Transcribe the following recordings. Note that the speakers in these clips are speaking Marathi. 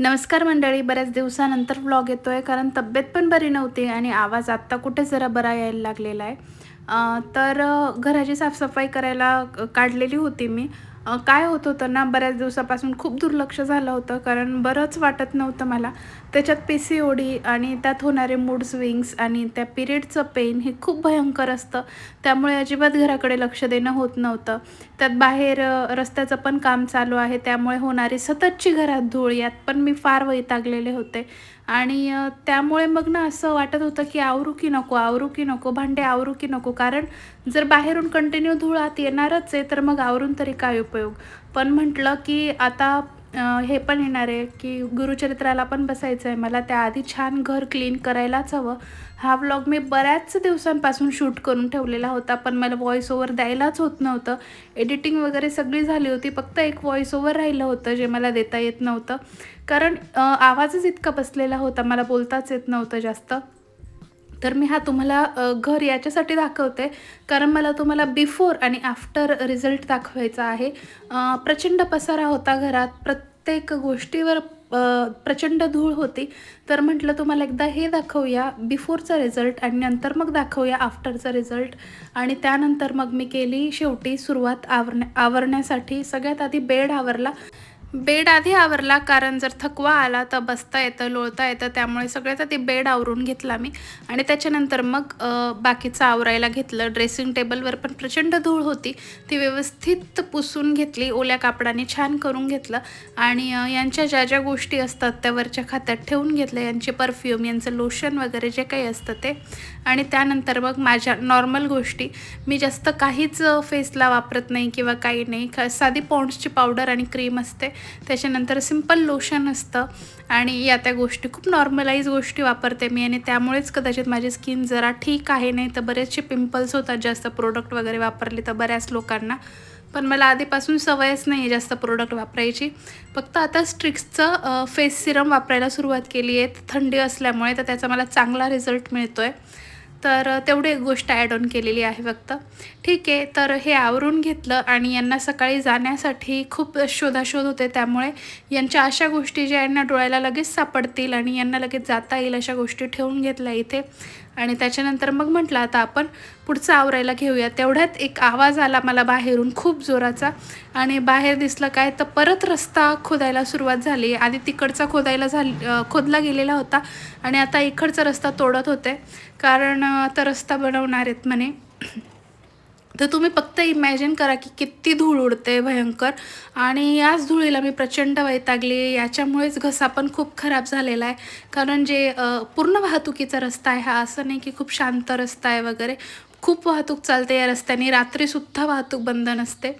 नमस्कार मंडळी बऱ्याच दिवसानंतर व्लॉग येतो आहे कारण तब्येत पण बरी नव्हती आणि आवाज आत्ता कुठे जरा बरा यायला लागलेला आहे. तर घराची साफसफाई करायला काढलेली होती मी. काय होत होतं ना बऱ्याच दिवसापासून खूप दुर्लक्ष झालं होतं कारण बरंच वाटत नव्हतं मला. त्याच्यात पी सी ओ डी आणि त्यात होणारे मूड स्विंग्स आणि त्या पिरियडचं पेन हे खूप भयंकर असतं. त्यामुळे अजिबात घराकडे लक्ष देणं होत नव्हतं. त्यात बाहेर रस्त्याचं पण काम चालू आहे त्यामुळे होणारी सततची घरात धूळ यात पण मी फार वैतागलेले होते. आणि त्यामुळे मग ना असं वाटत होतं की आवरू की नको आवरू की नको भांडे आवरू की नको. कारण जर बाहेरून कंटिन्यू धूळ आत येणारच आहे तर मग आवरून तरी काय उपयोग? पण म्हटलं की आता हे पण येणार आहे की गुरुचरित्राला पण बसायचं आहे मला त्याआधी छान घर क्लीन करायलाच हवं. हा व्लॉग मी बऱ्याच दिवसांपासून शूट करून ठेवलेला होता पण मला व्हॉइस ओव्हर द्यायलाच होत नव्हतं. एडिटिंग वगैरे सगळी झाली होती फक्त एक व्हॉइस ओव्हर राहिलं होतं जे मला देता येत नव्हतं. कारण आवाजच इतका बसलेला होता मला बोलताच येत नव्हतं जास्त. तर मी हा तुम्हाला घर याच्यासाठी दाखवते. कारण मला तुम्हाला बिफोर आणि आफ्टर रिझल्ट दाखवायचा आहे. प्रचंड पसारा होता घरात. प्रत्येक गोष्टीवर प्रचंड धूळ होती. तर म्हटलं तुम्हाला एकदा हे दाखवूया बिफोरचा रिझल्ट आणि नंतर मग दाखवूया आफ्टरचा रिझल्ट आणि त्यानंतर मग मी केली शेवटी सुरुवात आवरण्या आवरण्यासाठी. सगळ्यात आधी बेड आवरला. बेड आधी आवरला कारण जर थकवा आला तर बसता येतं लोळता येतं त्यामुळे सगळ्यात आधी बेड आवरून घेतला मी. आणि त्याच्यानंतर मग बाकीचं आवरायला घेतलं. ड्रेसिंग टेबलवर पण प्रचंड धूळ होती. ती व्यवस्थित पुसून घेतली ओल्या कापडाने छान करून घेतलं. आणि यांच्या ज्या ज्या गोष्टी असतात त्या वरच्या खात्यात ठेवून घेतल्या यांचे परफ्यूम यांचं लोशन वगैरे जे काही असतं ते. आणि त्यानंतर मग माझ्या नॉर्मल गोष्टी. मी जास्त काहीच फेसला वापरत नाही किंवा काही नाही. ख साधी पॉन्ड्सची पावडर आणि क्रीम असते. त्याच्यानंतर सिंपल लोशन असतं. आणि या त्या गोष्टी खूप नॉर्मलाईज गोष्टी वापरते मी. आणि त्यामुळेच कदाचित माझी स्किन जरा ठीक आहे. नाही तर बरेचसे पिंपल्स होतात जास्त प्रोडक्ट वगैरे वापरले तर बऱ्याच लोकांना. पण मला आधीपासून सवयच नाही आहे जास्त प्रोडक्ट वापरायची. फक्त आता स्ट्रिक्सचं फेस सिरम वापरायला सुरुवात केली आहे थंडी असल्यामुळे तर त्याचा मला चांगला रिझल्ट मिळतो आहे तर तेवढी एक गोष्ट ॲड ऑन केलेली आहे फक्त. ठीक आहे तर हे आवरून घेतलं आणि यांना सकाळी जाण्यासाठी खूप शोधाशोध होते त्यामुळे यांच्या अशा गोष्टी ज्या यांना डोळ्याला लगेच सापडतील आणि यांना लगेच जाता येईल अशा गोष्टी ठेवून घेतल्या इथे. आणि त्याच्यानंतर मग म्हटलं आता आपण पुढचं आवरायला घेऊया. तेवढ्यात एक आवाज आला मला बाहेरून खूप जोराचा. आणि बाहेर दिसलं काय तर परत रस्ता खोदायला सुरुवात झाली. आधी तिकडचा खोदायला झाली खोदला गेलेला होता. आणि आता इकडचा रस्ता तोडत होते. कारण आता रस्ता बनवणार आहेत म्हणे. तर तुम्ही फक्त इमॅजिन करा की किती धूळ उडते भयंकर. आणि याच धुळीला मी प्रचंड वैतागली. याच्यामुळेच घसा पण खूप खराब झालेला आहे. कारण जे पूर्ण वाहतुकीचा रस्ता आहे हा असं नाही की खूप शांत रस्ता आहे वगैरे. खूप वाहतूक चालते या रस्त्याने. रात्रीसुद्धा वाहतूक बंद नसते.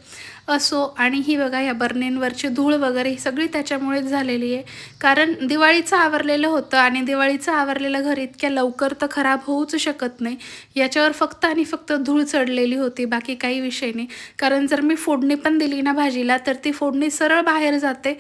असो आणि ही बघा या बर्नेंवरची धूळ वगैरे ही सगळी त्याच्यामुळेच झालेली आहे. कारण दिवाळीचं आवरलेलं होतं आणि दिवाळीचं आवरलेलं घर इतक्या लवकर तर खराब होऊच शकत नाही. याच्यावर फक्त आणि फक्त धूळ चढलेली होती बाकी काही विषय नाही. कारण जर मी फोडणी पण दिली ना भाजीला तर ती फोडणी सरळ बाहेर जाते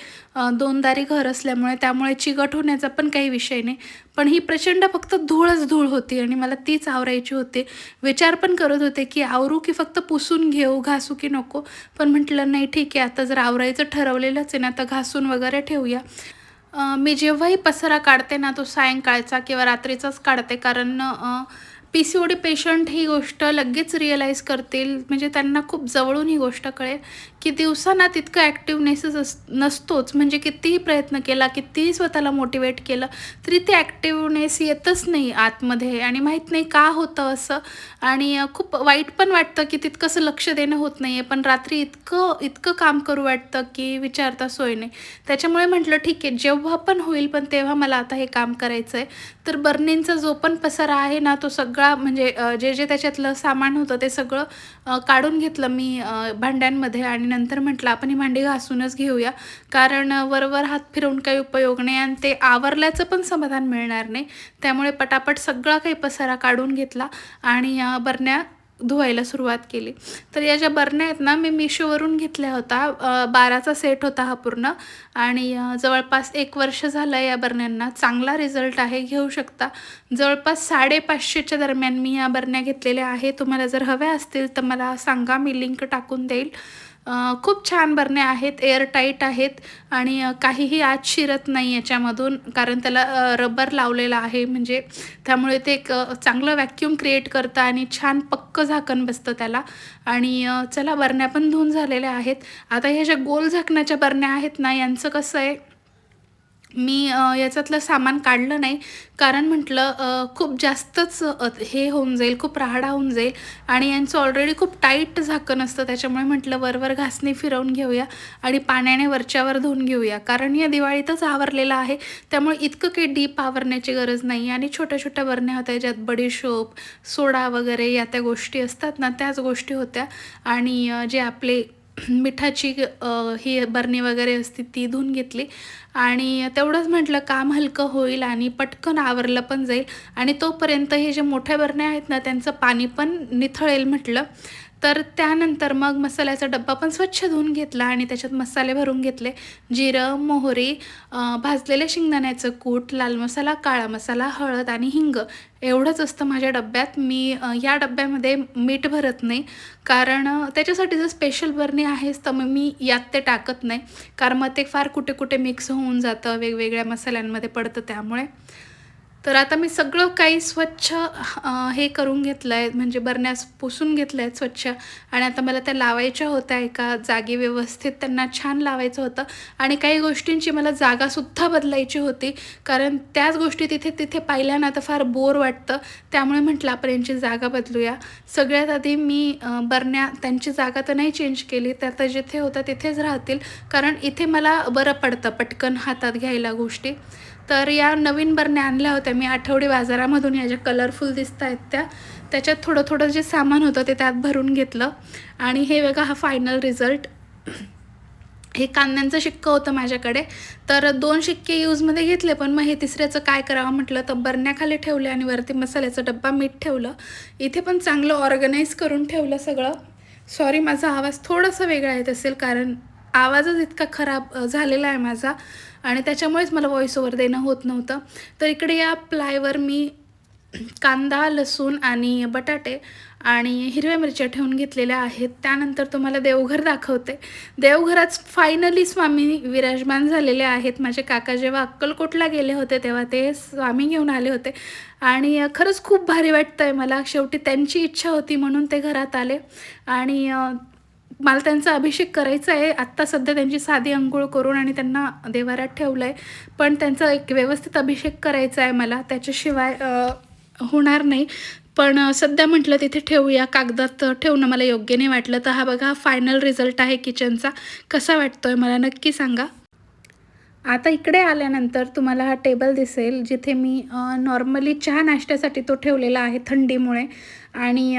दोनदारी घर असल्यामुळे. त्यामुळे चिकट होण्याचा पण काही विषय नाही. पण ही प्रचंड फक्त धूळच धूळ होती आणि मला तीच आवरायची होती. विचार पण करत होते की आवरू की फक्त पुसून घेऊ घासू की नको. पण म्हटलं नाही ठीक आहे आता जर आवरायचं ठरवलेलंच आहे ना तर घासून वगैरे ठेवूया. मी जेव्हाही पसारा काढते ना तो सायंकाळचा किंवा रात्रीचाच काढते कारण P C O D patient ही गोष्ट लगेच रिअलाईज करतील. म्हणजे त्यांना खूप जवळून ही गोष्ट कळेल की दिवसांना तितकं ॲक्टिवनेसच अस नसतोच. म्हणजे कितीही प्रयत्न केला कितीही स्वतःला मोटिवेट केलं तरी ते ॲक्टिवनेस येतच नाही आतमध्ये. आणि माहीत नाही का होतं असं. आणि खूप वाईट पण वाटतं की तितकंसं लक्ष देणं होत नाही आहे पण रात्री इतकं इतकं काम करू वाटतं की विचारता सोय नाही. त्याच्यामुळे म्हटलं ठीक आहे जेव्हा पण होईल पण तेव्हा मला आता हे काम करायचं आहे तर बर्नींचा जो पण पसारा आहे ना तो सगळा सगळा म्हणजे जे जे त्याच्यातलं सामान होतं ते सगळं काढून घेतलं मी भांड्यांमध्ये आणि नंतर म्हटलं आपण ही भांडी घासूनच घेऊया. कारण वरवर हात फिरवून काही उपयोग नाही आणि ते आवरल्याचं पण समाधान मिळणार नाही. त्यामुळे पटापट सगळा काही पसारा काढून घेतला आणि बरण्या धुवायला सुरुवात केली. तर या ज्या बरण्या आहेत ना मी मिशोवरून घेतल्या होता. बाराचा सेट होता हा पूर्ण. आणि जवळपास एक वर्ष झालं या बरण्यांना. चांगला रिझल्ट आहे घेऊ शकता. जवळपास साडेपाचशेच्या दरम्यान मी या बरण्या घेतलेल्या आहे तुम्हाला जर हव्या असतील तर मला सांगा मी लिंक टाकून देईल. खूप छान बरण्या आहेत एअर टाईट आहेत आणि काहीही आत शिरत नाही याच्यामधून कारण त्याला रबर लावलेलं आहे. म्हणजे त्यामुळे ते एक चांगलं व्हॅक्यूम क्रिएट करतं आणि छान पक्क झाकण बसतं त्याला. आणि चला बरण्या पण धुवून झालेल्या आहेत. आता ह्या ज्या गोल झाकणाच्या बरण्या आहेत ना यांचं कसं आहे मी याच्यातलं सामान काढलं नाही. कारण म्हटलं खूप जास्तच हे होऊन जाईल खूप राहाडा होऊन जाईल आणि यांचं ऑलरेडी खूप टाईट झाकण असतं. त्याच्यामुळे म्हटलं वरवर घासणी फिरवून घेऊया आणि पाण्याने वरच्यावर धुवून घेऊया. कारण या दिवाळीतच आवरलेलं आहे. त्यामुळे इतकं काही डीप आवरण्याची गरज नाही. आणि छोट्या छोट्या वरण्या होत्या ज्यात बडीशोप सोडा वगैरे या त्या गोष्टी असतात ना त्याच गोष्टी होत्या. आणि जे आपले मिठाची ही बरणी वगैरे असते ती धुवून घेतली. आणि तेवढंच म्हटलं काम हलकं होईल आणि पटकन आवरलं पण जाईल. आणि तोपर्यंत हे जे मोठ्या बरण्या आहेत ना त्यांचं पाणी पण निथळेल म्हटलं. तर त्यानंतर मग मसाल्याचा डब्बा पण स्वच्छ धुवून घेतला आणि त्याच्यात मसाले भरून घेतले. जिरं मोहरी भाजलेले शेंगदाण्याचं कूट लाल मसाला काळा मसाला हळद आणि हिंग एवढंच असतं माझ्या डब्यात. मी या डब्यामध्ये मीठ भरत नाही. कारण त्याच्यासाठी जर स्पेशल बर्नी आहेच तर मग मी यात ते टाकत नाही. कारण मग ते फार कुठे कुठे मिक्स होऊन जातं वेगवेगळ्या मसाल्यांमध्ये पडतं त्यामुळे. तर आता मी सगळं काही स्वच्छ हे करून घेतलं आहे म्हणजे बरण्यास पुसून घेतलं आहे स्वच्छ. आणि आता मला त्या लावायच्या होत्या एका जागी व्यवस्थित त्यांना छान लावायचं होतं. आणि काही गोष्टींची मला जागासुद्धा बदलायची होती. कारण त्याच गोष्टी तिथे तिथे पाहिल्या ना तर फार बोर वाटतं. त्यामुळे म्हटलं आपण यांची जागा बदलूया. सगळ्यात आधी मी बरण्या त्यांची जागा तर नाही चेंज केली. त्या तर जिथे होतं तिथेच राहतील. कारण इथे मला बरं पडतं पटकन हातात घ्यायला गोष्टी. तर या नवीन बरण्या आणल्या होत्या. मी आठवडी बाजारामधून या ज्या कलरफुल दिसत आहेत त्या त्याच्यात थोडं थोडं जे सामान होतं ते त्यात भरून घेतलं. आणि हे वेगळा हा फायनल रिझल्ट हे कांद्यांचं शिक्कं होतं माझ्याकडे. तर दोन शिक्के यूजमध्ये घेतले पण मग हे तिसऱ्याचं काय करावं म्हटलं तर बरण्याखाली ठेवले आणि वरती मसाल्याचा डब्बा मीठ ठेवलं. इथे पण चांगलं ऑर्गनाईज करून ठेवलं सगळं. सॉरी माझा आवाज थोडासा वेगळा येत असेल कारण आवाजच इतका खराब झालेला आहे माझा. आणि त्याच्यामुळेच मला व्हॉइस ओव्हर देणं होत नव्हतं. तर इकडे या प्लायवर मी कांदा लसूण आणि बटाटे आणि हिरव्या मिरच्या ठेवून घेतलेल्या आहेत. त्यानंतर तुम्हाला देवघर दाखवते. देवघरात फायनली स्वामी विराजमान झालेले आहेत. माझे काका जेव्हा अक्कलकोटला गेले होते तेव्हा ते स्वामी घेऊन आले होते. आणि खरंच खूप भारी वाटतं आहे मला. शेवटी त्यांची इच्छा होती म्हणून ते घरात आले. आणि मला त्यांचा अभिषेक करायचा आहे. आत्ता सध्या त्यांची साधी अंघोळ करून आणि त्यांना देवारात ठेवलं आहे पण त्यांचा एक व्यवस्थित अभिषेक करायचा आहे मला. त्याच्याशिवाय होणार नाही. पण सध्या म्हटलं तिथे ठेवूया. कागदात ठेवणं मला योग्य नाही वाटलं. तर हा बघा हा फायनल रिझल्ट आहे किचनचा कसा वाटतोय? मला नक्की सांगा. आता इकडे आल्यानंतर तुम्हाला हा टेबल दिसेल जिथे मी नॉर्मली चहा नाश्त्यासाठी तो ठेवलेला आहे थंडीमुळे. आणि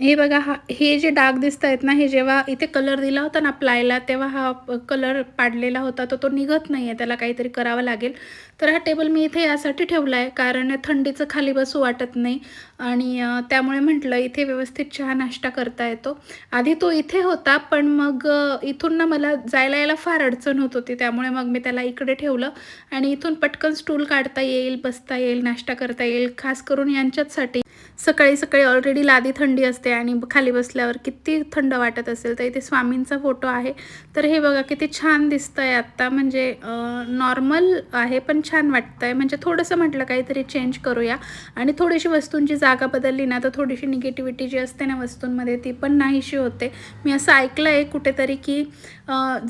हे बघा हा हे जे डाग दिसत आहेत ना हे जेव्हा इथे कलर दिला होता ना प्लायला तेव्हा हा कलर पाडलेला होता तर तो निघत नाही आहे त्याला काहीतरी करावं लागेल. तर हा टेबल मी इथे यासाठी ठेवला आहे कारण थंडीचं खाली बसू वाटत नाही. आणि त्यामुळे म्हटलं इथे व्यवस्थित चहा नाश्ता करता येतो. आधी तो इथे होता पण मग इथून ना मला जायला यायला फार अडचण होत होती. त्यामुळे मग मी त्याला इकडे ठेवलं. आणि इथून पटकन स्टूल काढता येईल बसता येईल नाश्ता करता येईल खास करून यांच्याचसाठी. सकाळी सकाळी ऑलरेडी लादी थंडी असते आणि खाली बसल्यावर किती थंड वाटत असेल तर इथे स्वामींचा फोटो आहे. तर हे बघा किती छान दिसतं आहे आत्ता. म्हणजे नॉर्मल आहे पण छान वाटतं आहे म्हणजे थोडंसं म्हटलं काहीतरी चेंज करूया. आणि थोडीशी वस्तूंची जागा बदलली ना तर थोडीशी निगेटिव्हिटी जी असते ना वस्तूंमध्ये ती पण नाहीशी होते. मी असं ऐकलं आहे कुठेतरी की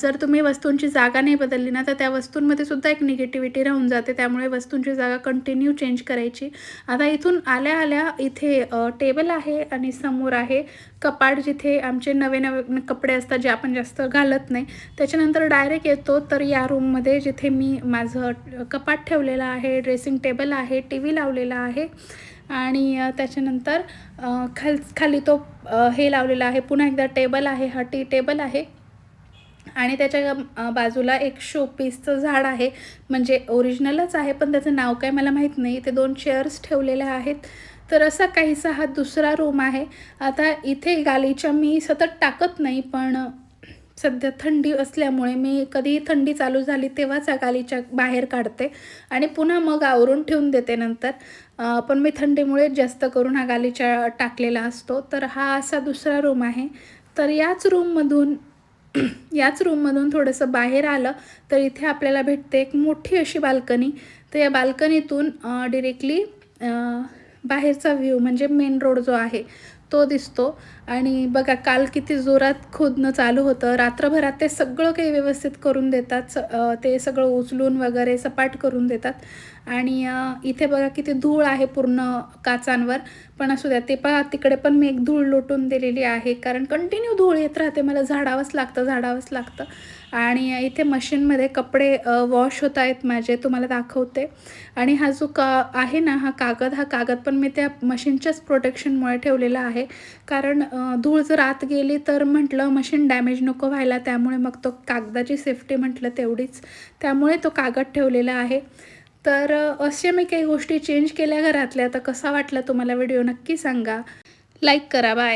जर तुम्ही वस्तूंची जागा नाही बदलली ना तर त्या वस्तूंमध्ये सुद्धा एक निगेटिव्हिटी राहून जाते. त्यामुळे वस्तूंची जागा कंटिन्यू चेंज करायची. आता इथून आल्या आल्या इथे टेबल आहे आणि समोर आहे कपाट जिथे आमचे नवे नवे कपडे असतात जे आपण जास्त घालत नाही. त्याच्यानंतर डायरेक्ट येतो तर या रूममध्ये जिथे मी माझं कपाट ठेवलेलं आहे ड्रेसिंग टेबल आहे टी व्ही लावलेला आहे आणि त्याच्यानंतर खाल खाली तो हे लावलेला आहे. पुन्हा एकदा टेबल आहे हा टी टेबल आहे आणि त्याच्या बाजूला एक शोपीसचं झाड आहे. म्हणजे ओरिजिनलच आहे पण त्याचं नाव काय मला माहीत नाही. ते दोन चेअर्स ठेवलेल्या आहेत. तर असा काहीसा हा दुसरा रूम आहे. आता इथे गालीच्या मी सतत टाकत नाही पण सध्या थंडी असल्यामुळे मी कधी थंडी चालू झाली तेव्हाच या गालीच्या बाहेर काढते आणि पुन्हा मग आवरून ठेवून देते नंतर. पण मी थंडीमुळे जास्त करून हा गालीच्या टाकलेला असतो. तर हा असा दुसरा रूम आहे. तर याच रूममधून याच रूममधून थोडंसं बाहेर आलं तर इथे आपल्याला भेटते एक मोठी अशी बाल्कनी. तर या बाल्कनीतून डिरेक्टली बाहेरचा व्ह्यू म्हणजे मेन रोड जो आहे तो दिसतो. आणि बघा काल किती जोरात खोदणं चालू होतं. रात्रभरात ते सगळं काही व्यवस्थित करून देतात. स ते सगळं उचलून वगैरे सपाट करून देतात. आणि इथे बघा किती धूळ आहे पूर्ण काचांवर. पण असू द्या ते पहा तिकडे पण मी एक धूळ लोटून दिलेली आहे. कारण कंटिन्यू धूळ येत राहते. मला झाडावंच लागतं झाडावंच लागतं. आणि इथे मशीनमध्ये कपडे वॉश होत आहेत माझे. तुम्हाला दाखवते. आणि हा जो का आहे ना हा कागद हा कागद पण मी त्या मशीनच्याच प्रोटेक्शनमुळे ठेवलेला आहे. कारण धूळ जर आत गेली तर म्हटलं मशीन डॅमेज नको व्हायला त्यामुळे मग तो कागदाची सेफ्टी म्हटलं तेवढीच. त्यामुळे तो कागद ठेवलेला आहे. तर असे मी काही गोष्टी चेंज केल्या घरातल्या. तर कसा वाटला तुम्हाला व्हिडिओ नक्की सांगा. लाईक करा. बाय